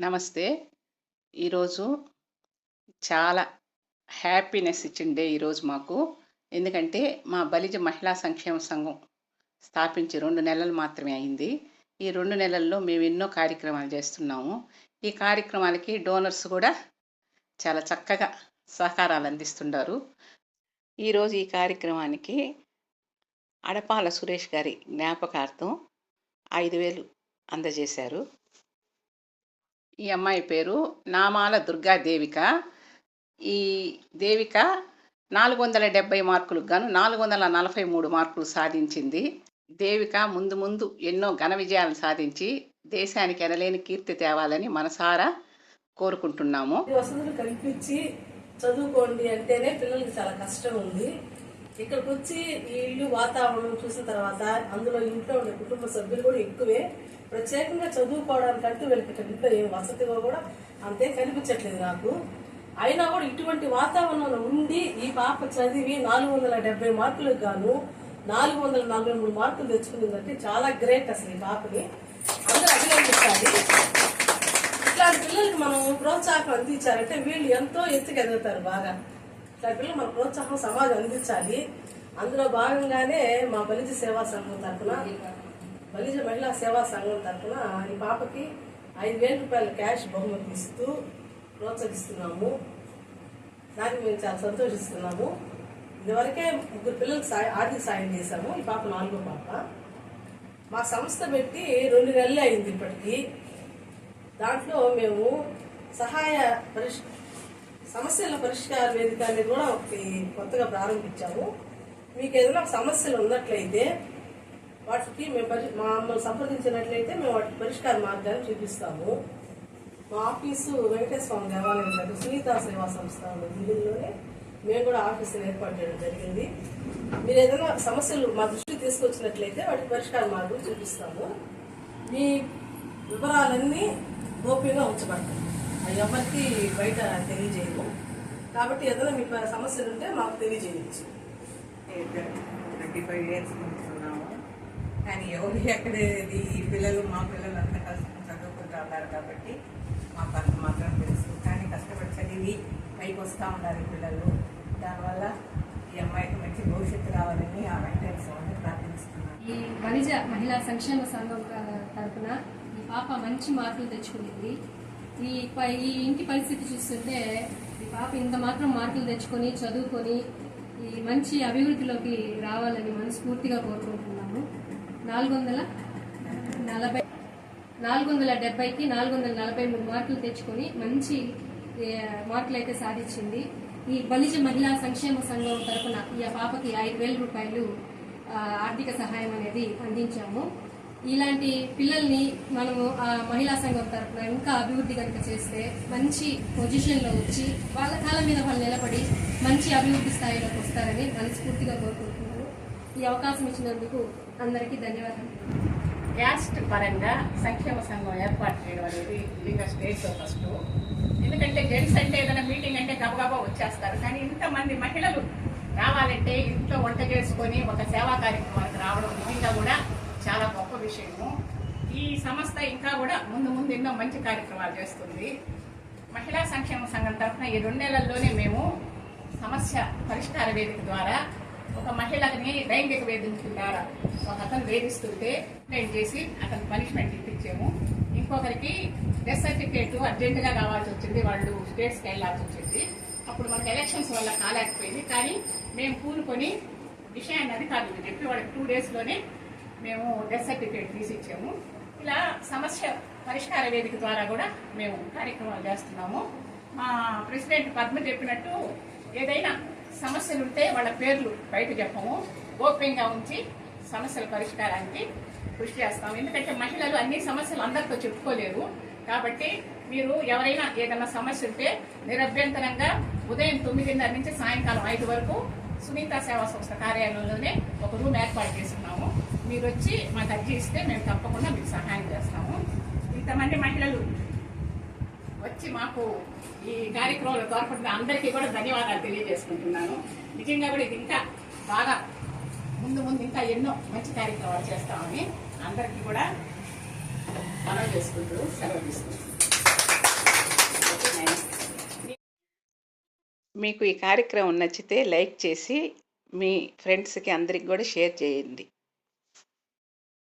నమస్తే. ఈరోజు చాలా హ్యాపీనెస్ ఇచ్చిన డే ఈరోజు మాకు. ఎందుకంటే, మా బలిజ మహిళా సంక్షేమ సంఘం స్థాపించి రెండు నెలలు మాత్రమే అయింది. ఈ రెండు నెలల్లో మేము ఎన్నో కార్యక్రమాలు చేస్తున్నాము. ఈ కార్యక్రమాలకి డోనర్స్ కూడా చాలా చక్కగా సహకారాలు అందిస్తున్నారు ఈరోజు ఈ కార్యక్రమానికి అడపాల సురేష్ గారి జ్ఞాపకార్థం ఐదు వేలు అందజేశారు. ఈ అమ్మాయి పేరు నామాల దుర్గా దేవిక. ఈ దేవిక 470 మార్కులకు గాను 443 మార్కులు సాధించింది. దేవిక ముందు ముందు ఎన్నో ఘన విజయాలను సాధించి దేశానికి ఎనలేని కీర్తి తేవాలని మనసారా కోరుకుంటున్నాము. వసతులు కల్పించి చదువుకోండి అంటేనే పిల్లలకి చాలా కష్టం ఉంది ఇక్కడికి వచ్చి ఈ ఇల్లు వాతావరణం చూసిన తర్వాత అందులో ఇంట్లో ఉండే కుటుంబ సభ్యులు కూడా ఎక్కువే ప్రత్యేకంగా చదువుకోవడానికంటూ వీళ్ళకి ఇక్కడ ఇంట్లో ఏం వసతిగా కూడా అంతే కనిపించట్లేదు నాకు. అయినా కూడా ఇటువంటి వాతావరణంలో ఉండి ఈ పాప చదివి నాలుగు వందల డెబ్బై మార్కులకు గాను నాలుగు వందల నలభై మూడు మార్కులు తెచ్చుకుందంటే చాలా గ్రేట్ అసలు ఈ పాపని. అందరూ అభినందించాలి. ఇట్లాంటి పిల్లలకి మనం ప్రోత్సాహం అందించాలంటే వీళ్ళు ఎంతో ఎత్తుకు ఎదుగుతారు బాగా. ఇట్లాంటి పిల్లలు మన ప్రోత్సాహం సమాజం అందించాలి. అందులో భాగంగానే మా బలిజ సేవా సంఘం తరఫున బలిజ మహిళా సేవా సంఘం తరఫున ఈ పాపకి ఐదు వేల రూపాయల క్యాష్ బహుమతి ఇస్తూ ప్రోత్సహిస్తున్నాము. దానికి మేము చాలా సంతోషిస్తున్నాము. ఇదివరకే ముగ్గురు పిల్లలకు సాయం ఆర్థిక సాయం చేశాము. ఈ పాప నాలుగో పాప. మా సంస్థ పెట్టి రెండు నెలలు అయింది ఇప్పటికీ. దాంట్లో మేము సహాయ పరిష్ సమస్యల పరిష్కార వేదిక అనేది కూడా ఒకటి కొత్తగా ప్రారంభించాము. మీకు ఏదైనా సమస్యలు ఉన్నట్లయితే వాటికి మేము పరి మమ్మల్ని సంప్రదించినట్లయితే మేము వాటికి పరిష్కార మార్గాన్ని చూపిస్తాము. మా ఆఫీసు వెంకటేశ్వర స్వామి దేవాలయం దగ్గర సునీత సేవా సంస్థ ఉన్న బిల్డింగ్లోనే మేము కూడా ఆఫీసును ఏర్పాటు చేయడం జరిగింది. మీరు ఏదైనా సమస్యలు మా దృష్టికి తీసుకొచ్చినట్లయితే వాటికి పరిష్కార మార్గం చూపిస్తాము. మీ వివరాలన్నీ గోప్యంగా ఉంచబడతాయి. అవి ఎవరికి బయట తెలియజేయము. కాబట్టి ఏదైనా మీ సమస్యలు ఉంటే మాకు తెలియజేయచ్చు ట్వంటీ ఫైవ్ ఇయర్స్ కానీ ఎవరు ఎక్కడేది ఈ పిల్లలు మా పిల్లలు అంతా కష్టం చదువుకుంటూ ఉన్నారు కాబట్టి మాకు అంత మాత్రం తెలుసు. కానీ కష్టపడి చదివి పైకి వస్తూ ఉన్నారు ఈ పిల్లలు. దానివల్ల ఈ అమ్మాయికి మంచి భవిష్యత్తు రావాలని ఆ వెంకటేశ్వర స్వామిని ప్రార్థిస్తున్నాను. ఈ వనిజ మహిళా సంక్షేమ సంఘం తరఫున ఈ పాప మంచి మార్కులు తెచ్చుకుంది ఈ ఈ ఇంటి పరిస్థితి చూస్తుంటే ఈ పాప ఇంత మాత్రం మార్కులు తెచ్చుకొని చదువుకొని ఈ మంచి అభివృద్ధిలోకి రావాలని మనస్ఫూర్తిగా కోరుకుంటున్నాను. నాలుగు వందల నలభై నాలుగు వందల డెబ్బైకి నాలుగు వందల నలభై మూడు మార్కులు తెచ్చుకొని మంచి మార్కులు అయితే సాధించింది. ఈ బలిజ మహిళా సంక్షేమ సంఘం తరపున ఈ పాపకి ఐదు వేల రూపాయలు ఆర్థిక సహాయం అనేది అందించాము. ఇలాంటి పిల్లల్ని మనము ఆ మహిళా సంఘం తరపున ఇంకా అభివృద్ధి కనుక చేస్తే మంచి పొజిషన్లో వచ్చి వాళ్ళ కాలం మీద వాళ్ళు నిలబడి మంచి అభివృద్ధి స్థాయిలోకి వస్తారని మనస్ఫూర్తిగా కోరుకుంటున్నాను ఈ అవకాశం ఇచ్చినందుకు అందరికీ ధన్యవాదాలు. క్యాస్ట్ పరంగా సంక్షేమ సంఘం ఏర్పాటు చేయడం అనేది ఇదిగా స్టేట్ ఫస్ట్ ఎందుకంటే జెంట్స్ అంటే ఏదైనా మీటింగ్ అంటే గబగబా వచ్చేస్తారు. కానీ ఇంతమంది మహిళలు రావాలంటే ఇంట్లో వంట చేసుకొని ఒక సేవా కార్యక్రమానికి రావడం నిజంగా కూడా చాలా గొప్ప విషయము. ఈ సంస్థ ఇంకా కూడా ముందు ముందు ఎన్నో మంచి కార్యక్రమాలు చేస్తుంది. మహిళా సంక్షేమ సంఘం తరఫున ఈ రెండు నెలల్లోనే మేము సమస్య పరిష్కార వేదిక ద్వారా ఒక మహిళని లైంగిక వేధింపుల ద్వారా ఒక అతను వేధిస్తుంటే కంప్లైంట్ చేసి అతను పనిష్మెంట్ ఇప్పించాము. ఇంకొకరికి డెత్ సర్టిఫికేట్ అర్జెంటుగా కావాల్సి వచ్చింది. వాళ్ళు స్టేట్స్కి వెళ్ళాల్సి వచ్చింది. అప్పుడు మనకి ఎలక్షన్స్ వల్ల కాలేకపోయింది. కానీ మేము కూనుకొని విషయాన్ని అధికారులకు చెప్పి వాళ్ళకి టూ డేస్లోనే మేము డెత్ సర్టిఫికేట్ తీసిచ్చాము. ఇలా సమస్య పరిష్కార వేదిక ద్వారా కూడా మేము కార్యక్రమాలు చేస్తున్నాము. మా ప్రెసిడెంట్ పద్మ చెప్పినట్టు ఏదైనా సమస్యలు ఉంటే వాళ్ళ పేర్లు బయట చెప్పము. ఓపెన్గా ఉంచి సమస్యల పరిష్కారానికి కృషి చేస్తాం ఎందుకంటే మహిళలు అన్ని సమస్యలు అందరితో చెప్పుకోలేరు. కాబట్టి మీరు ఎవరైనా ఏదైనా సమస్య ఉంటే నిరభ్యంతరంగా ఉదయం తొమ్మిదిన్నర నుంచి సాయంకాలం ఐదు వరకు సునీత సేవా సంస్థ కార్యాలయంలోనే ఒక రూమ్ ఏర్పాటు చేస్తున్నాము. మీరు వచ్చి మాకు అర్జీ ఇస్తే మేము తప్పకుండా మీకు సహాయం చేస్తాము. ఇంతమంది మహిళలు వచ్చి మాకు ఈ కార్యక్రమంలో తోడ్పడిన అందరికీ కూడా ధన్యవాదాలు తెలియజేసుకుంటున్నాను. నిజంగా కూడా ఇది ఇంకా బాగా ముందు ముందు ఇంకా ఎన్నో మంచి కార్యక్రమాలు చేస్తామని అందరికీ కూడా మనం చేసుకుంటూ సెలవు తీసుకుంటున్నాను. మీకు ఈ కార్యక్రమం నచ్చితే లైక్ చేసి మీ ఫ్రెండ్స్కి అందరికి కూడా షేర్ చేయండి.